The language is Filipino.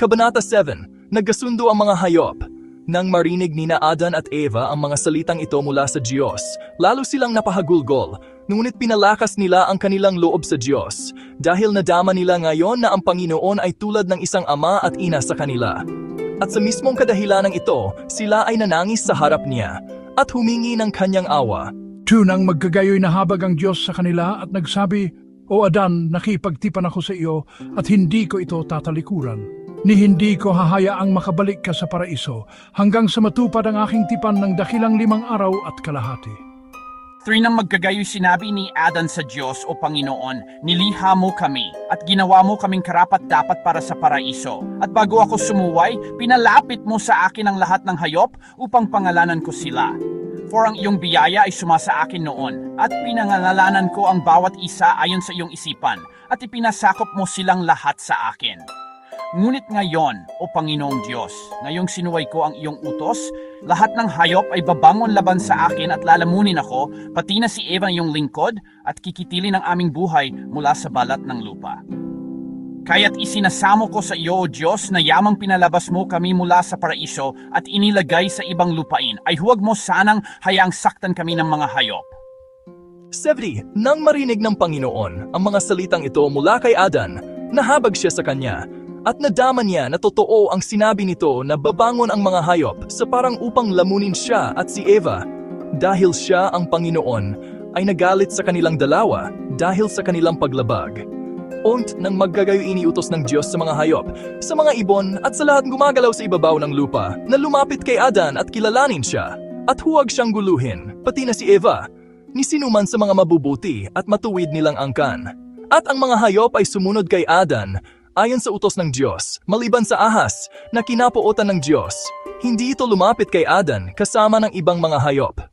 Kabanata 7, Nagkasundo ang mga hayop. Nang marinig ni na Adan at Eva ang mga salitang ito mula sa Diyos, lalo silang napahagulgol, ngunit pinalakas nila ang kanilang loob sa Diyos, dahil nadama nila ngayon na ang Panginoon ay tulad ng isang ama at ina sa kanila. At sa mismong kadahilanang ito, sila ay nanangis sa harap niya, at humingi ng kanyang awa. Tunang magkagayoy na habag ang Diyos sa kanila at nagsabi, O Adan, nakipagtipan ako sa iyo at hindi ko ito tatalikuran. Ni hindi ko hahayaang makabalik ka sa paraiso hanggang sa matupad ang aking tipan ng dakilang limang araw at kalahati. Three nang magkagayoy sinabi ni Adan sa Diyos o Panginoon, niliha mo kami at ginawa mo kaming karapat dapat para sa paraiso. At bago ako sumuway, pinalapit mo sa akin ang lahat ng hayop upang pangalanan ko sila. For ang iyong biyaya ay sumasa akin noon at pinangalanan ko ang bawat isa ayon sa iyong isipan at ipinasakop mo silang lahat sa akin. Ngunit ngayon, o Panginoong Diyos, ngayong sinuway ko ang iyong utos, lahat ng hayop ay babangon laban sa akin at lalamunin ako, pati na si Eva iyong lingkod, at kikitilin ang aming buhay mula sa balat ng lupa. Kaya't isinasamo ko sa iyo, O Diyos, na yamang pinalabas mo kami mula sa paraiso at inilagay sa ibang lupain, ay huwag mo sanang hayaang saktan kami ng mga hayop. 70. Nang marinig ng Panginoon ang mga salitang ito mula kay Adan, nahabag siya sa kanya, at nadama niya na totoo ang sinabi nito na babangon ang mga hayop sa parang upang lamunin siya at si Eva. Dahil siya ang Panginoon, ay nagalit sa kanilang dalawa dahil sa kanilang paglabag. Ont nang maggagayo iniutos ng Diyos sa mga hayop, sa mga ibon at sa lahat gumagalaw sa ibabaw ng lupa na lumapit kay Adan at kilalanin siya. At huwag siyang guluhin, pati na si Eva, ni sinuman sa mga mabubuti at matuwid nilang angkan. At ang mga hayop ay sumunod kay Adan ayon sa utos ng Diyos, maliban sa ahas na kinapuotan ng Diyos. Hindi ito lumapit kay Adan kasama ng ibang mga hayop.